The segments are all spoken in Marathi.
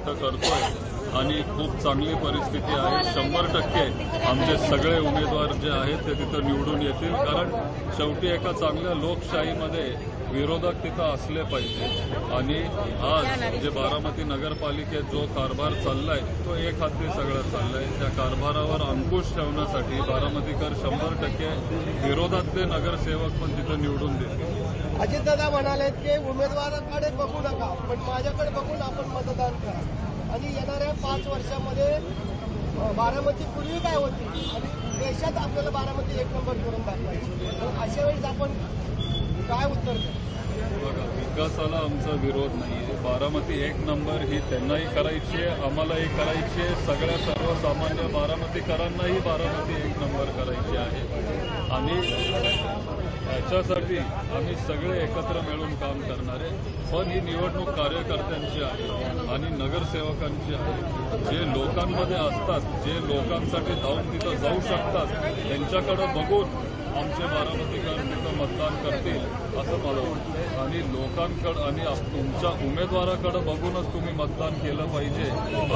तिथं करतोय आणि खूप चांगली परिस्थिती आहे. शंभर टक्के आमचे सगळे उमेदवार जे आहेत ते तिथं निवडून येतील. कारण शेवटी एका चांगल्या लोकशाहीमध्ये विरोधक तिथं असले पाहिजे. आणि आज जे बारामती नगरपालिकेत जो कारभार चाललाय तो एक हाती सगळं चाललाय. त्या कारभारावर अंकुश ठेवण्यासाठी बारामतीकर शंभर टक्के विरोधातले नगरसेवक पण तिथं निवडून देतील. अजितदादा म्हणाले की उमेदवाराकडे बघू नका पण माझ्याकडे बघून आपण आणि येणाऱ्या पाच वर्षामध्ये बारामती पूर्वी काय होती? आणि देशात आपल्याला बारामती एक नंबर करून दाखवायची. अशा वेळेस आपण काय उत्तर बघा विकासाला आमचा विरोध नाही बारामती एक नंबर ही त्यांनाही करायची आहे आम्हालाही करायची आहे. सगळ्या सर्वसामान्य बारामतीकरांनाही बारामती एक नंबर करायची आहे. आणि याच्यासाठी आम्ही सगळे एकत्र मिळून काम करणार आहे पण ही निवडणूक कार्यकर्त्यांची आहे. आणि नगरसेवकांची आहे. जे लोकांमध्ये असतात जे लोकांसाठी जाऊन तिथं जाऊ शकतात त्यांच्याकडे बघून आमचे बारामतीकर तिथं मतदान करतील असं मला वाटतं. आणि लोकांकडं आणि तुमच्या उमेदवाराकडे बघूनच तुम्ही मतदान केलं पाहिजे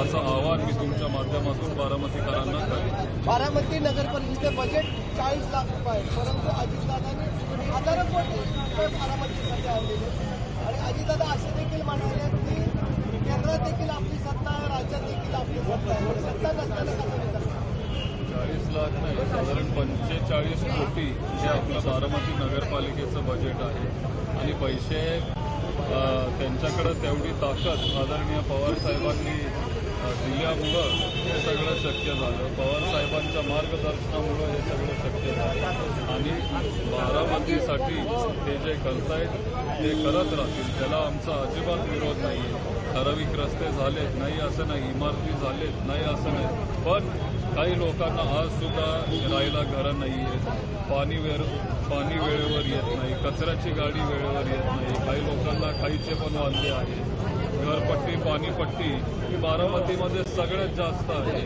असं आवाहन मी तुमच्या माध्यमातून बारामतीकरांना करेन. बारामती नगर परिषदेचं बजेट चाळीस लाख रुपये परंतु अजितदादांनी हजारो कोटी रुपये बारामतीसाठी आणलेले आणि अजितदादा असे देखील म्हणाले की केंद्रात देखील आपली सत्ता आहे राज्यात देखील आपली सत्ता आहे सत्ता नसताना कसं विकास? चाळीस लाख नाही साधारण पंचेचाळीस कोटी हे आपलं बारामती नगरपालिकेचं बजेट आहे. आणि पैसे त्यांच्याकडं तेवढी ताकद आदरणीय पवार साहेबांनी दिल्यामुळं हे सगळं शक्य झालं. पवारसाहेबांच्या मार्गदर्शनामुळं हे सगळं शक्य झालं. आणि बारामतीसाठी ते जे करतायत ते करत राहतील. त्याला आमचा अजिबात विरोध नाही आहे ठराविक रस्ते झालेत नाही असं नाही. इमारती झालेत नाही असं नाही. पण काही लोकांना आज सुद्धा राहायला घरं नाही आहेत पाणी वेळ पाणी वेळेवर येत नाही. कचऱ्याची गाडी वेळेवर येत नाही. काही लोकांना काहीचे पण वांदे आहेत. घरपट्टी पाणीपट्टी ही बारामतीमध्ये सगळ्यात जास्त आहे.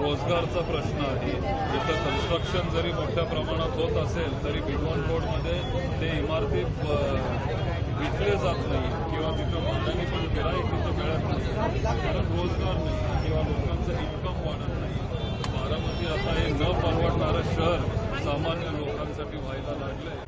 रोजगारचा प्रश्न आहे. इथं कन्स्ट्रक्शन जरी मोठ्या प्रमाणात होत असेल तरी भिगवण रोडमध्ये ते इमारती विकले जात नाही किंवा तिथं भाड्याने पण गिराईक तिथं मिळत नाही. कारण रोजगार नाही किंवा लोकांचं इन्कम वाढत नाही. बारामती आता हे न परवडणारं शहर सामान्य लोकांसाठी व्हायला लागलंय.